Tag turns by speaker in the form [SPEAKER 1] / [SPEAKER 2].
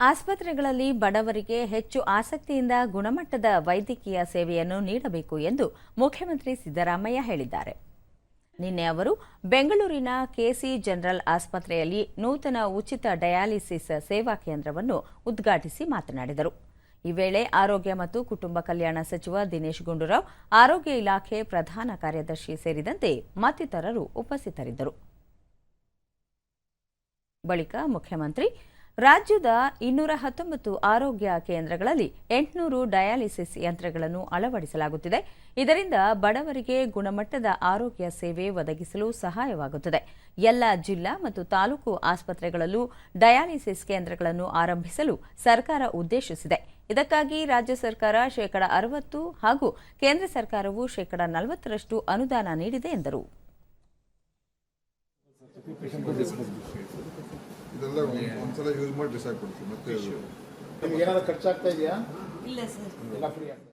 [SPEAKER 1] ಆಸ್ಪತ್ರೆಗಳಲ್ಲಿ ಬಡವರಿಗೆ ಹೆಚ್ಚು ಆಸಕ್ತಿಯಿಂದ ಗುಣಮಟ್ಟದ ವೈದ್ಯಕೀಯ ಸೇವೆಯನ್ನು ನೀಡಬೇಕು ಎಂದು ಮುಖ್ಯಮಂತ್ರಿ ಸಿದ್ದರಾಮಯ್ಯ ಹೇಳಿದ್ದಾರೆ. ನಿನ್ನೆ ಅವರು ಬೆಂಗಳೂರಿನ ಕೆಸಿ ಜನರಲ್ ಆಸ್ಪತ್ರೆಯಲ್ಲಿ ನೂತನ ಉಚಿತ ಡಯಾಲಿಸಿಸ್ ಸೇವಾ ಕೇಂದ್ರವನ್ನು ಉದ್ಘಾಟಿಸಿ ಮಾತನಾಡಿದರು. ಈ ವೇಳೆ ಆರೋಗ್ಯ ಮತ್ತು ಕುಟುಂಬ ಕಲ್ಯಾಣ ಸಚಿವ ದಿನೇಶ್ ಗುಂಡೂರಾವ್, ಆರೋಗ್ಯ ಇಲಾಖೆ ಪ್ರಧಾನ ಕಾರ್ಯದರ್ಶಿ ಸೇರಿದಂತೆ ಮತ್ತಿತರರು ಉಪಸ್ಥಿತರಿದ್ದರು. ಬಳಿಕ ಮುಖ್ಯಮಂತ್ರಿ ರಾಜ್ಯದ ಇನ್ನೂರ ಹತ್ತೊಂಬತ್ತು ಆರೋಗ್ಯ ಕೇಂದ್ರಗಳಲ್ಲಿ ಎಂಟುನೂರು ಡಯಾಲಿಸಿಸ್ ಯಂತ್ರಗಳನ್ನು ಅಳವಡಿಸಲಾಗುತ್ತಿದೆ. ಇದರಿಂದ ಬಡವರಿಗೆ ಗುಣಮಟ್ಟದ ಆರೋಗ್ಯ ಸೇವೆ ಒದಗಿಸಲು ಸಹಾಯವಾಗುತ್ತದೆ. ಎಲ್ಲ ಜಿಲ್ಲಾ ಮತ್ತು ತಾಲೂಕು ಆಸ್ಪತ್ರೆಗಳಲ್ಲೂ ಡಯಾಲಿಸಿಸ್ ಕೇಂದ್ರಗಳನ್ನು ಆರಂಭಿಸಲು ಸರ್ಕಾರ ಉದ್ದೇಶಿಸಿದೆ. ಇದಕ್ಕಾಗಿ ರಾಜ್ಯ ಸರ್ಕಾರ ಶೇಕಡ ಅರವತ್ತು ಹಾಗೂ ಕೇಂದ್ರ ಸರ್ಕಾರವು ಶೇಕಡ ನಲವತ್ತರಷ್ಟು ಅನುದಾನ ನೀಡಿದೆ ಎಂದರು.
[SPEAKER 2] ಇದೆಲ್ಲ ಒಂದ್- ಒಂದ್ಸಲ ಯೂಸ್ ಮಾಡಿ ಡಿಸೈಡ್ ಕೊಡ್ತೀವಿ ಮತ್ತೆ
[SPEAKER 3] ನಿಮ್ಗೆ ಏನಾದ್ರು ಖರ್ಚಾಗ್ತಾ ಇದೆಯಾ?
[SPEAKER 1] ಇಲ್ಲ ಸರ್
[SPEAKER 3] ಎಲ್ಲ ಫ್ರೀ ಆಗ್ತದೆ